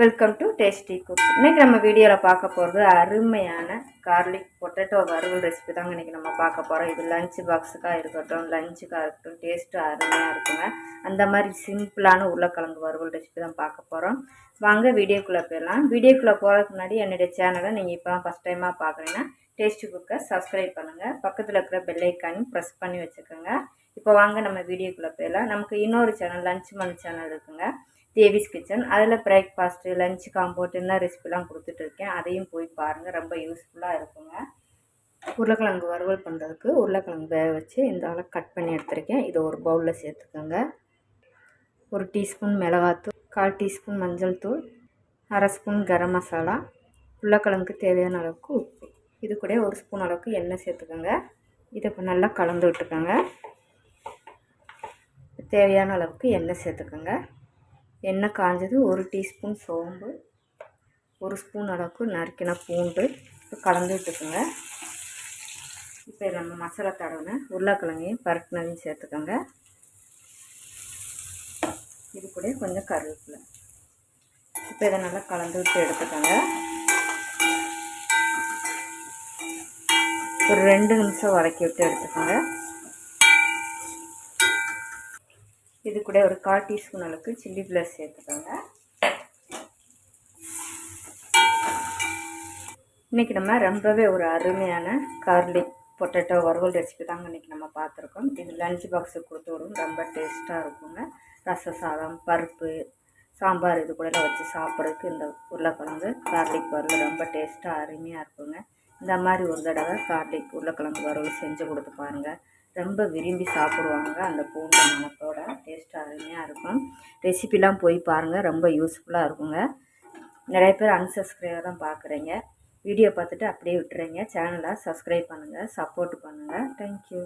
Welcome to tasty cook இன்றைக்கி நம்ம வீடியோவில் பார்க்க போகிறது அருமையான கார்லிக் பொட்டேட்டோ வறுவல் ரெசிபி தாங்க இன்றைக்கி நம்ம பார்க்க போகிறோம் இது லஞ்ச் பாக்ஸுக்காக இருக்கட்டும் லஞ்சுக்காக இருக்கட்டும் டேஸ்ட்டு அருமையாக இருக்குங்க. அந்த மாதிரி சிம்பிளான உருளைக்கிழங்கு வறுவல் ரெசிபி தான் பார்க்க போகிறோம் வாங்க வீடியோக்குள்ளே போயிடலாம். வீடியோக்குள்ளே போகிறதுக்கு முன்னாடி என்னுடைய சேனலை நீங்கள் இப்போ தான் ஃபஸ்ட் டைமாக பார்க்குறீங்கன்னா டேஸ்டி குக்கை சப்ஸ்கிரைப் பண்ணுங்கள் பக்கத்தில் இருக்கிற பெல்லைக்கானையும் ப்ரெஸ் பண்ணி வச்சுக்கோங்க. இப்போ வாங்க நம்ம வீடியோக்குள்ளே போயிடலாம். நமக்கு இன்னொரு சேனல் லஞ்ச் மணி சேனல் இருக்குங்க. தேவிஸ் கிச்சன். அதில் பிரேக்ஃபாஸ்ட்டு லஞ்ச் காம்போட் என்ன ரெசிபிலாம் கொடுத்துட்ருக்கேன் அதையும் போய் பாருங்கள் ரொம்ப யூஸ்ஃபுல்லாக இருக்குங்க. உருளைக்கிழங்கு வறுவல் பண்ணுறதுக்கு உருளைக்கிழங்கு வேக வச்சு இந்த அளவு கட் பண்ணி எடுத்திருக்கேன். இதை ஒரு பவுலில் சேர்த்துக்கோங்க. ஒரு டீஸ்பூன் மிளகாத்தூள் கால் டீஸ்பூன் மஞ்சள் தூள் அரை ஸ்பூன் கரம் மசாலா உருளைக்கிழங்குக்கு தேவையான அளவுக்கு உப்பு. இது கூட ஒரு ஸ்பூன் அளவுக்கு எண்ணெய் சேர்த்துக்கோங்க. இதை இப்போ நல்லா கலந்து விட்டுக்கோங்க தேவையான அளவுக்கு எண்ணெய் சேர்த்துக்கோங்க. எண்ணெய் காஞ்சது ஒரு டீஸ்பூன் சோம்பு ஒரு ஸ்பூன் அளவுக்கு நறுக்கின பூண்டு. இப்போ கலந்து விட்டுக்கோங்க. இப்போ நம்ம மசாலா தடவின உருளைக்கிழங்கையும் பருட்டினதையும் சேர்த்துக்கோங்க. இது கூட கொஞ்சம் கருவேப்பிலை. இப்போ இதை நல்லா கலந்து விட்டு எடுத்துக்கோங்க. ஒரு ரெண்டு நிமிஷம் வதக்கி விட்டு எடுத்துக்கோங்க. இது கூட ஒரு கால் டீஸ்பூன் அளவுக்கு சில்லி ஃப்ளேக்ஸ் சேர்த்துக்கோங்க. இன்றைக்கி நம்ம ரொம்பவே ஒரு அருமையான கார்லிக் பொட்டேட்டோ வறுவல் ரெசிபி தாங்க இன்றைக்கி நம்ம பார்த்துருக்கோம். இது லஞ்ச் பாக்ஸுக்கு கொடுத்து விடும் ரொம்ப டேஸ்ட்டாக இருக்குங்க. ரச சாதம் பருப்பு சாம்பார் இது கூட வச்சு சாப்பிட்றதுக்கு இந்த உருளைக்கிழங்கு கார்லிக் வறுவல் ரொம்ப டேஸ்ட்டாக அருமையாக இருக்குங்க. இந்த மாதிரி ஒரு தடவை கார்லிக் உருளைக்கிழங்கு வறுவல் செஞ்சு கொடுத்து பாருங்கள் ரொம்ப விரும்பி சாப்பிடுவாங்க அந்த பூண்டு மணத்தோட டேஸ்ட் அருமையாக இருக்கும். ரெசிபிலாம் போய் பாருங்கள் ரொம்ப யூஸ்ஃபுல்லாக இருக்குங்க. நிறைய பேர் அன்சப்ஸ்கிரைபாக தான் பார்க்குறீங்க வீடியோ பார்த்துட்டு அப்படியே விட்டுறீங்க. சேனலை சப்ஸ்கிரைப் பண்ணுங்கள் சப்போர்ட் பண்ணுங்கள் தேங்க்யூ